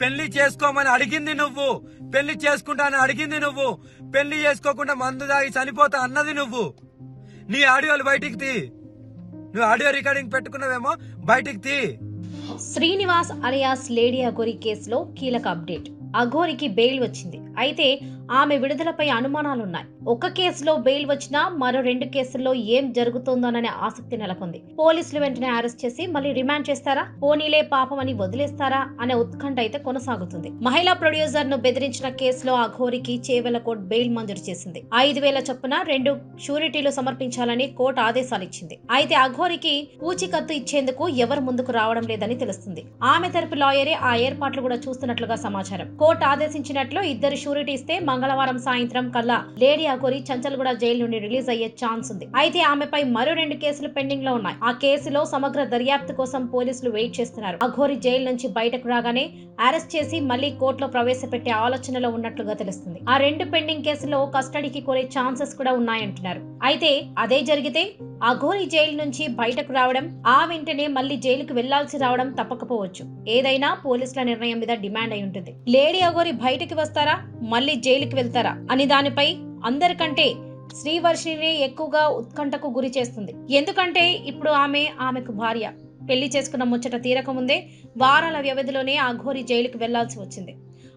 పెళ్ళి చేసుకోమని అడిగింది నువ్వు. పెళ్ళి చేసుకుంటానని అడిగింది నువ్వు. పెళ్ళి చేసుకోకుండా మందు దాగి చనిపోతా అన్నది నువ్వు. నీ ఆడియోలు బయటికి తీ. నువ్వు ఆడియో రికార్డింగ్ పెట్టుకున్నావేమో బయటికి తీ. శ్రీనివాస్ అలియాస్ లేడీ అఘోరి కేసులో కీలక అప్డేట్. అఘోరికి బెయిల్ వచ్చింది. అయితే ఆమె విడుదలపై అనుమానాలున్నాయి. ఒక కేసులో బెయిల్ వచ్చినా మరో రెండు కేసుల్లో ఏం జరుగుతోందోననే ఆసక్తి నెలకొంది. పోలీసులు వెంటనే అరెస్ట్ చేసి మళ్ళీ రిమాండ్ చేస్తారా? పోనీలే పాపం అని వదిలేస్తారా? అనే ఉత్కంఠ అయితే కొనసాగుతుంది. మహిళా ప్రొడ్యూసర్ను బెదిరించిన కేసులో అఘోరికి చేవెల కోర్టు బెయిల్ మంజూరు చేసింది. ఐదు వేల చొప్పున రెండు షూరిటీలు సమర్పించాలని కోర్టు ఆదేశాలు ఇచ్చింది. అయితే అఘోరికి పూచికత్తు ఇచ్చేందుకు ఎవరు ముందుకు రావడం లేదని తెలుస్తుంది. ఆమె తరపు లాయరే ఆ ఏర్పాట్లు కూడా చూస్తున్నట్లుగా సమాచారం. కోర్టు ఆదేశించినట్లు ఇద్దరు షూరిటీ ఇస్తే మంగళవారం సాయంత్రం కల్లా లేడీ అఘోరి చంచల్గూడ జైలు నుండి రిలీజ్ అయ్యే ఛాన్స్ ఉంది. అయితే ఆమెపై మరో రెండు కేసులు పెండింగ్లో ఉన్నాయి. ఆ కేసులో సమగ్ర దర్యాప్తు కోసం పోలీసులు వెయిట్ చేస్తున్నారు. అఘోరి జైలు నుంచి బయటకు రాగానే అరెస్ట్ చేసి మళ్ళీ కోర్టులో ప్రవేశపెట్టే ఆలోచనలో ఉన్నట్లుగా తెలుస్తుంది. ఆ రెండు పెండింగ్ కేసులో కస్టడీకి కోరే ఛాన్సెస్ కూడా ఉన్నాయంటున్నారు. అయితే అదే జరిగితే అఘోరి జైలు నుంచి బయటకు రావడం ఆ వెంటనే మళ్ళీ జైలుకు వెళ్ళాల్సి రావడం తప్పకపోవచ్చు. ఏదైనా పోలీసుల నిర్ణయం మీద డిమాండ్ అయి ఉంటుంది. లేడీ అఘోరి బయటకు వస్తారా? మళ్ళీ జైలుకి వెళ్తారా? అని దానిపై అందరికంటే శ్రీవర్షిని ఎక్కువగా ఉత్కంఠకు గురి చేస్తుంది. ఎందుకంటే ఇప్పుడు ఆమె ఆమెకు భార్య. పెళ్ళి చేసుకున్న ముచ్చట తీరకముందే వారాల వ్యవధిలోనే అఘోరి జైలుకు వెళ్ళాల్సి వచ్చింది.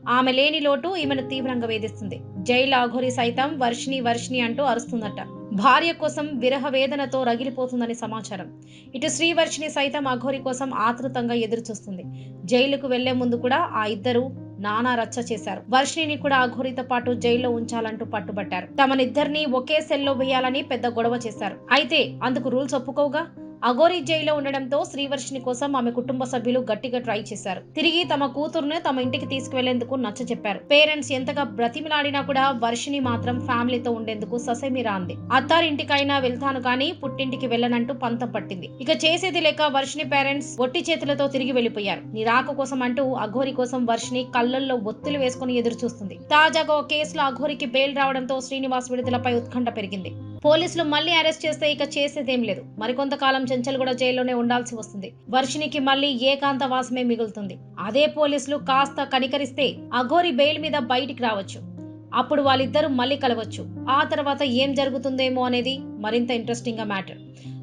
ఆమె లేని లోటు ఈమెను తీవ్రంగా వేధిస్తుంది. జైలు అఘోరి సైతం వర్షిణి వర్షిణి అంటూ అరుస్తుందట. భార్య కోసం విరహ వేదనతో రగిలిపోతుందని సమాచారం. ఇటు శ్రీవర్షిని సైతం అఘోరి కోసం ఆతృతంగా ఎదురు చూస్తుంది జైలుకు వెళ్ళే ముందు కూడా ఆ ఇద్దరు నానా రచ్చ చేశారు. వర్షిణిని కూడా అఘోరితో పాటు జైల్లో ఉంచాలంటూ పట్టుబట్టారు. తమనిద్దరిని ఒకే సెల్లో వేయాలని పెద్ద గొడవ చేశారు. అయితే అందుకు రూల్స్ ఒప్పుకోగా అఘోరి జైల్లో ఉండడంతో శ్రీవర్షిని కోసం ఆమె కుటుంబ సభ్యులు గట్టిగా ట్రై చేశారు. తిరిగి తమ కూతురును తమ ఇంటికి తీసుకువెళ్ళేందుకు నచ్చ చెప్పారు. పేరెంట్స్ ఎంతగా బ్రతిమిలాడినా కూడా వర్షిని మాత్రం ఫ్యామిలీతో ఉండేందుకు ససేమిరా అంది. అత్తారింటికైనా వెళ్తాను కానీ పుట్టింటికి వెళ్ళనంటూ పంతం పట్టింది. ఇక చేసేది లేక వర్షిని పేరెంట్స్ ఒట్టి చేతులతో తిరిగి వెళ్ళిపోయారు నీ రాక కోసం అంటూ అఘోరి కోసం వర్షిని కళ్ళల్లో ఒత్తులు వేసుకుని ఎదురు చూస్తుంది తాజాగా ఓ కేసులో అఘోరికి బెయిల్ రావడంతో శ్రీనివాస్ విడుదలపై ఉత్కంఠ పెరిగింది. పోలీసులు మళ్ళీ అరెస్ట్ చేస్తే ఇక చేసేదేం లేదు. మరికొంతకాలం చెంచల్గూడ జైల్లోనే ఉండాల్సి వస్తుంది. వర్షినికి మళ్ళీ ఏకాంతవాసమే మిగులుతుంది. అదే పోలీసులు కాస్త కనికరిస్తే అఘోరి బెయిల్ మీద బయటికి రావచ్చు. అప్పుడు వాళ్ళిద్దరూ మళ్ళీ కలవచ్చు. ఆ తర్వాత ఏం జరుగుతుందేమో అనేది మరింత ఇంట్రెస్టింగ్గా మ్యాటర్.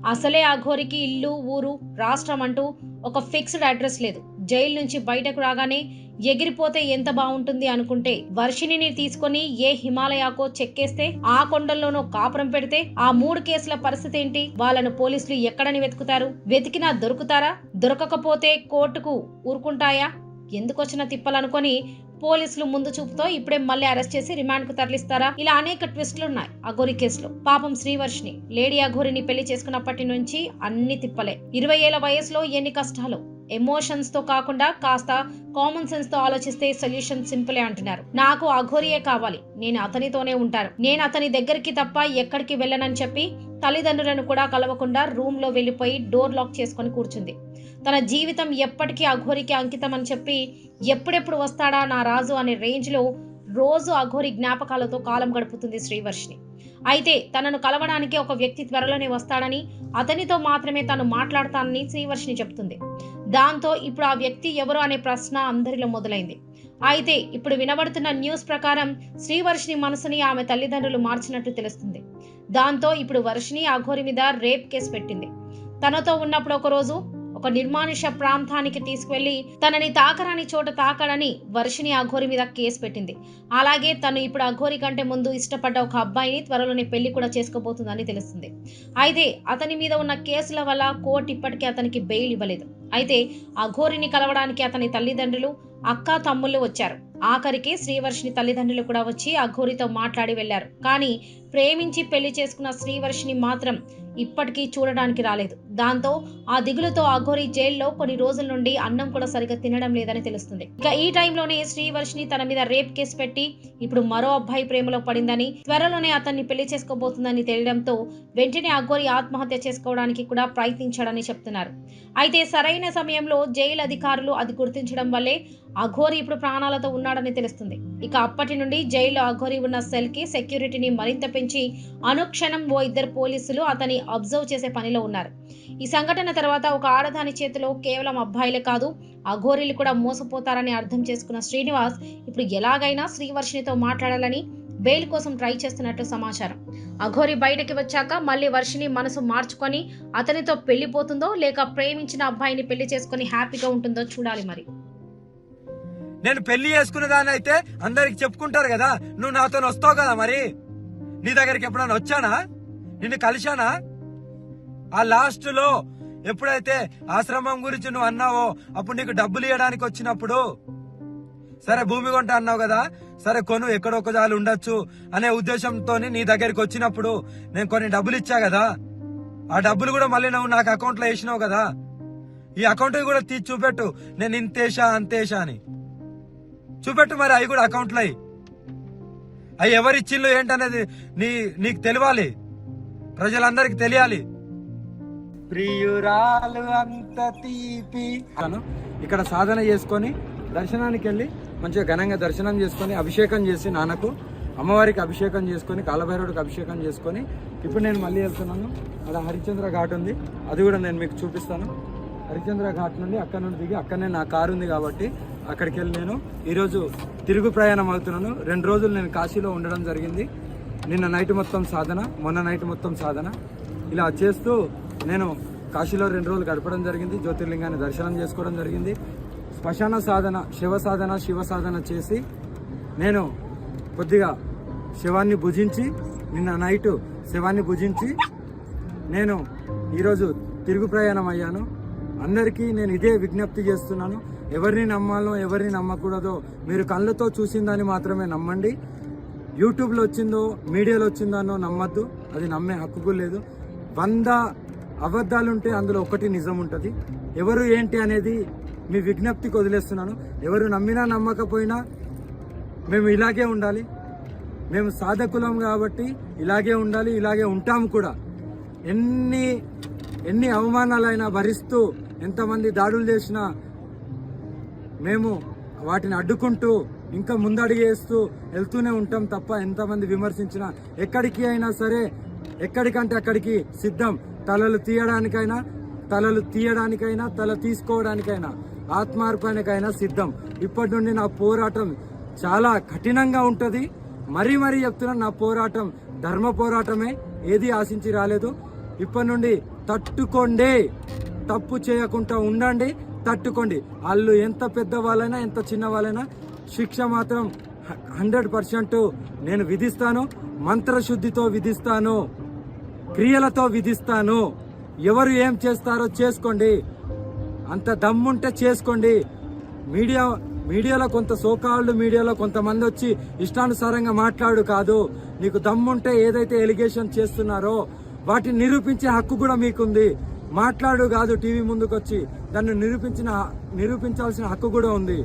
అసలే అఘోరికి ఇల్లు ఊరు రాష్ట్రం అంటూ ఒక ఫిక్స్డ్ అడ్రస్ లేదు. జైలు నుంచి బయటకు రాగానే ఎగిరిపోతే ఎంత బాగుంటుంది అనుకుంటే వర్షిణిని తీసుకొని ఏ హిమాలయాకో చెక్కేస్తే ఆ కొండల్లోనో కాపురం పెడితే ఆ మూడు కేసుల పరిస్థితి ఏంటి? వాళ్ళను పోలీసులు ఎక్కడని వెతుకుతారు? వెతికినా దొరుకుతారా? దొరకకపోతే కోర్టుకు ఊరుకుంటాయా? ఎందుకొచ్చిన తిప్పలనుకొని పోలీసులు ముందు చూపుతో ఇప్పుడే మళ్ళీ అరెస్ట్ చేసి రిమాండ్కు తరలిస్తారా? ఇలా అనేక ట్విస్టులు ఉన్నాయి అఘోరి కేసులో. పాపం శ్రీవర్షిని లేడీ అఘోరిని పెళ్ళి చేసుకున్నప్పటి నుంచి అన్ని తిప్పలే. ఇరవై ఏళ్ళ వయసులో ఎన్ని కష్టాలు? ఎమోషన్స్తో కాకుండా కాస్త కామన్ సెన్స్తో ఆలోచిస్తే సొల్యూషన్ సింపులే అంటున్నారు. నాకు అఘోరియే కావాలి. నేను అతనితోనే ఉంటాను. నేను అతని దగ్గరికి తప్ప ఎక్కడికి వెళ్ళనని చెప్పి తల్లిదండ్రులను కూడా కలవకుండా రూమ్లో వెళ్ళిపోయి డోర్ లాక్ చేసుకొని కూర్చుంది. తన జీవితం ఎప్పటికీ అఘోరికి అంకితం అని చెప్పి ఎప్పుడెప్పుడు వస్తాడా నా రాజు అనే రేంజ్లో రోజు అఘోరి జ్ఞాపకాలతో కాలం గడుపుతుంది శ్రీవర్షిని అయితే తనను కలవడానికి ఒక వ్యక్తి త్వరలోనే వస్తాడని అతనితో మాత్రమే తను మాట్లాడతానని శ్రీవర్షిని చెప్తుంది దాంతో ఇప్పుడు ఆ వ్యక్తి ఎవరు అనే ప్రశ్న అందరిలో మొదలైంది. అయితే ఇప్పుడు వినబడుతున్న న్యూస్ ప్రకారం శ్రీవర్షిని మనసుని ఆమె తల్లిదండ్రులు మార్చినట్టు తెలుస్తుంది. దాంతో ఇప్పుడు వర్షిని అఘోరి మీద రేప్ కేసు పెట్టింది. తనతో ఉన్నప్పుడు ఒకరోజు ఒక నిర్మానుష ప్రాంతానికి తీసుకువెళ్ళి తనని తాకరాని చోట తాకడని వర్షిని అఘోరి మీద కేసు పెట్టింది. అలాగే తను ఇప్పుడు అఘోరి కంటే ముందు ఇష్టపడ్డ ఒక అబ్బాయిని త్వరలోనే పెళ్ళి కూడా చేసుకోబోతుందని తెలుస్తుంది. అయితే అతని మీద ఉన్న కేసుల వల్ల కోర్టు ఇప్పటికీ అతనికి బెయిల్ ఇవ్వలేదు. అయితే అఘోరిని కలవడానికి అతని తల్లిదండ్రులు అక్క తమ్ముళ్ళు వచ్చారు. ఆఖరికి శ్రీవర్షిని తల్లిదండ్రులు కూడా వచ్చి అఘోరితో మాట్లాడి వెళ్ళారు కానీ ప్రేమించి పెళ్ళి చేసుకున్న శ్రీవర్షిని మాత్రం ఇప్పటికీ చూడడానికి రాలేదు. దాంతో ఆ దిగులుతో అఘోరి జైల్లో కొన్ని రోజుల నుండి అన్నం కూడా సరిగ్గా తినడం లేదని తెలుస్తుంది. ఇక ఈ టైంలోనే శ్రీవర్షిని తన మీద రేప్ కేసు పెట్టి ఇప్పుడు మరో అబ్బాయి ప్రేమలో పడిందని త్వరలోనే అతన్ని పెళ్ళి చేసుకోబోతుందని తెలియడంతో వెంటనే అఘోరి ఆత్మహత్య చేసుకోవడానికి కూడా ప్రయత్నించాడని చెప్తున్నారు. అయితే సరైన సమయంలో జైలు అధికారులు అది గుర్తించడం వల్లే అఘోరి ఇప్పుడు ప్రాణాలతో ఉన్నాడని తెలుస్తుంది. ఇక అప్పటి నుండి జైల్లో అఘోరి ఉన్న సెల్కి సెక్యూరిటీని మరింత పెంచి అనుక్షణం ఓ ఇద్దరు పోలీసులు అతని అబ్జర్వ్ చేసే పనిలో ఉన్నారు. ఈ సంఘటన తర్వాత ఒక ఆడదాని చేతిలో కేవలం అబ్బాయిలే కాదు అఘోరీలు కూడా మోసపోతారని అర్థం చేసుకున్న శ్రీనివాస్ ఇప్పుడు ఎలాగైనా శ్రీవర్షినితో మాట్లాడాలని బెయిల్ కోసం ట్రై చేస్తున్నట్టు సమాచారం. అఘోరి బయటకి వచ్చాక మళ్ళీ వర్షిని మనసు మార్చుకొని అతనితో పెళ్ళిపోతుందో లేక ప్రేమించిన అబ్బాయిని పెళ్ళి చేసుకొని హ్యాపీగా ఉంటుందో చూడాలి మరి. నేను పెళ్ళి చేసుకునే దాని అయితే అందరికి చెప్పుకుంటారు కదా నువ్వు నాతో వస్తావు కదా మరి? నీ దగ్గరికి ఎప్పుడైనా వచ్చానా? నిన్ను కలిశానా? ఆ లాస్ట్లో ఎప్పుడైతే ఆశ్రమం గురించి నువ్వు అన్నావో అప్పుడు నీకు డబ్బులు ఇవ్వడానికి వచ్చినప్పుడు సరే భూమి కొంట అన్నావు కదా సరే కొను ఎక్కడో జాలు ఉండొచ్చు అనే ఉద్దేశంతో నీ దగ్గరికి వచ్చినప్పుడు నేను కొన్ని డబ్బులు ఇచ్చా కదా. ఆ డబ్బులు కూడా మళ్ళీ నువ్వు నాకు అకౌంట్లో వేసినావు కదా. ఈ అకౌంట్ కూడా తీసి చూపెట్టు. నేను ఇంతేషా అంతేషా అని. చూపెట్టు మరి అవి కూడా అకౌంట్లో అవి అవి ఎవరిచ్చిళ్ళు ఏంటనేది నీ నీకు తెలియాలి. ప్రజలందరికి తెలియాలి. ప్రియురాలు అంత తీపి. ఇక్కడ సాధన చేసుకొని దర్శనానికి వెళ్ళి మంచిగా ఘనంగా దర్శనం చేసుకొని అభిషేకం చేసి నాన్నకు అమ్మవారికి అభిషేకం చేసుకొని కాలభైరవుడికి అభిషేకం చేసుకొని ఇప్పుడు నేను మళ్ళీ వెళ్తున్నాను. అక్కడ హరిశ్చంద్ర ఘాట్ ఉంది. అది కూడా నేను మీకు చూపిస్తాను. హరిశ్చంద్ర ఘాట్ నుండి అక్కడ నుండి దిగి అక్కడనే నా కారు ఉంది కాబట్టి అక్కడికి వెళ్ళి నేను ఈరోజు తిరుగు ప్రయాణం అవుతున్నాను. రెండు రోజులు నేను కాశీలో ఉండడం జరిగింది. నిన్న నైట్ మొత్తం సాధన మొన్న నైట్ మొత్తం సాధన. ఇలా చేస్తూ నేను కాశీలో రెండు రోజులు గడపడం జరిగింది. జ్యోతిర్లింగాన్ని దర్శనం చేసుకోవడం జరిగింది. పశాన సాధన శివ సాధన శివ సాధన చేసి నేను కొద్దిగా శివాన్ని భుజించి నిన్న నైట్ శివాన్ని భుజించి నేను ఈరోజు తిరుగు ప్రయాణం అయ్యాను. అందరికీ నేను ఇదే విజ్ఞప్తి చేస్తున్నాను. ఎవరిని నమ్మాలో ఎవరిని నమ్మకూడదో మీరు కళ్ళతో చూసిందని మాత్రమే నమ్మండి. యూట్యూబ్లో వచ్చిందో మీడియాలో వచ్చిందనో నమ్మద్దు. అది నమ్మే హక్కు లేదు. వంద అబద్ధాలుంటే అందులో ఒకటి నిజం ఉంటుంది ఎవరు ఏంటి అనేది మీ విజ్ఞప్తికి వదిలేస్తున్నాను. ఎవరు నమ్మినా నమ్మకపోయినా మేము ఇలాగే ఉండాలి. మేము సాధకులం కాబట్టి ఇలాగే ఉండాలి ఇలాగే ఉంటాం కూడా. ఎన్ని ఎన్ని అవమానాలైనా భరిస్తూ ఎంతమంది దాడులు చేసినా మేము వాటిని అడ్డుకుంటూ ఇంకా ముందడిగేస్తూ వెళ్తూనే ఉంటాం తప్ప ఎంతమంది విమర్శించినా. ఎక్కడికి అయినా సరే ఎక్కడికంటే అక్కడికి సిద్ధం. తలలు తీయడానికైనా తలలు తీయడానికైనా తల తీసుకోవడానికైనా. ఆత్మార్పణకైనా సిద్ధం. ఇప్పటి నుండి నా పోరాటం చాలా కఠినంగా ఉంటుంది. మరీ మరీ చెప్తున్నా నా పోరాటం ధర్మ పోరాటమే. ఏది ఆశించి రాలేదు. ఇప్పటి నుండి తట్టుకోండి. తప్పు చేయకుండా ఉండండి. తట్టుకోండి. వాళ్ళు ఎంత పెద్ద వాళ్ళైనా ఎంత చిన్న వాళ్ళైనా శిక్ష మాత్రం హండ్రెడ్ పర్సెంట్ నేను విధిస్తాను. మంత్రశుద్ధితో విధిస్తాను. క్రియలతో విధిస్తాను. ఎవరు ఏం చేస్తారో చేసుకోండి. అంత దమ్ముంటే చేసుకోండి. మీడియా మీడియాలో కొంత సోకాళ్ళు మీడియాలో కొంతమంది వచ్చి ఇష్టానుసారంగా మాట్లాడు కాదు. నీకు దమ్ముంటే ఏదైతే ఎలిగేషన్ చేస్తున్నారో వాటిని నిరూపించే హక్కు కూడా మీకుంది. మాట్లాడు కాదు టీవీ ముందుకు వచ్చి దాన్ని నిరూపించిన నిరూపించాల్సిన హక్కు కూడా ఉంది.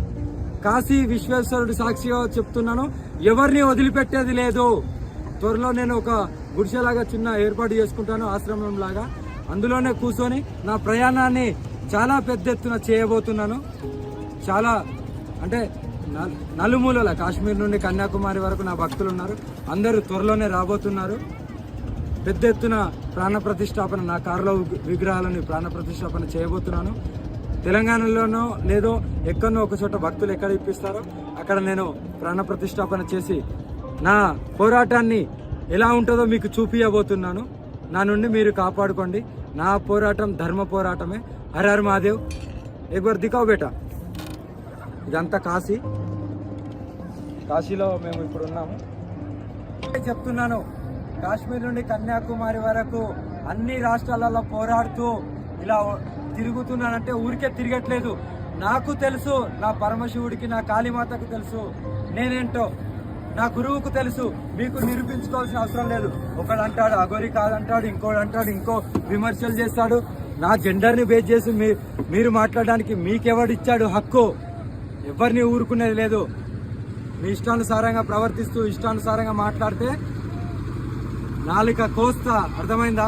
కాశీ విశ్వేశ్వరుడు సాక్షిగా చెప్తున్నాను. ఎవరిని వదిలిపెట్టేది లేదు. త్వరలో నేను ఒక గుడిసెలాగా చిన్న ఏర్పాటు చేసుకుంటాను ఆశ్రమం లాగా అందులోనే కూర్చొని నా ప్రయాణాన్ని చాలా పెద్ద ఎత్తున చేయబోతున్నాను. చాలా అంటే నల్- నలుమూలల కాశ్మీర్ నుండి కన్యాకుమారి వరకు నా భక్తులు ఉన్నారు అందరూ త్వరలోనే రాబోతున్నారు. పెద్ద ఎత్తున ప్రాణప్రతిష్టాపన నా కారులో విగ్రహాలను ప్రాణ చేయబోతున్నాను. తెలంగాణలోనో లేదో ఎక్కడనో ఒక చోట భక్తులు ఎక్కడ ఇప్పిస్తారో అక్కడ నేను ప్రాణప్రతిష్టాపన చేసి నా పోరాటాన్ని ఎలా ఉంటుందో మీకు చూపించబోతున్నాను నా నుండి మీరు కాపాడుకోండి. నా పోరాటం ధర్మ పోరాటమే. हर हर महादेव एक बार దికావు बेटा। ఇదంతా కాశీ కాశీలో మేము ఇప్పుడు ఉన్నాము చెప్తున్నాను కాశ్మీర్ నుండి కన్యాకుమారి వరకు అన్ని రాష్ట్రాలలో పోరాడుతూ ఇలా తిరుగుతున్నానంటే ఊరికే తిరగట్లేదు నాకు తెలుసు నా పరమశివుడికి నా కాళీమాతకు తెలుసు నేనేంటో నా గురువుకు తెలుసు మీకు నిరూపించుకోవాల్సిన అవసరం లేదు। ఒకడు అంటాడు అగోరి కాదంటాడు ఇంకోడు అంటాడు ఇంకో విమర్శలు చేస్తాడు। నా జెండర్ని బేస్ చేసి మీ మీరు మాట్లాడడానికి మీకెవడిచ్చాడు హక్కు? ఎవరిని ఊరుకునేది లేదు. మీ ఇష్టానుసారంగా ప్రవర్తిస్తూ ఇష్టానుసారంగా మాట్లాడితే నాలుక కోస్తా. అర్థమైందా?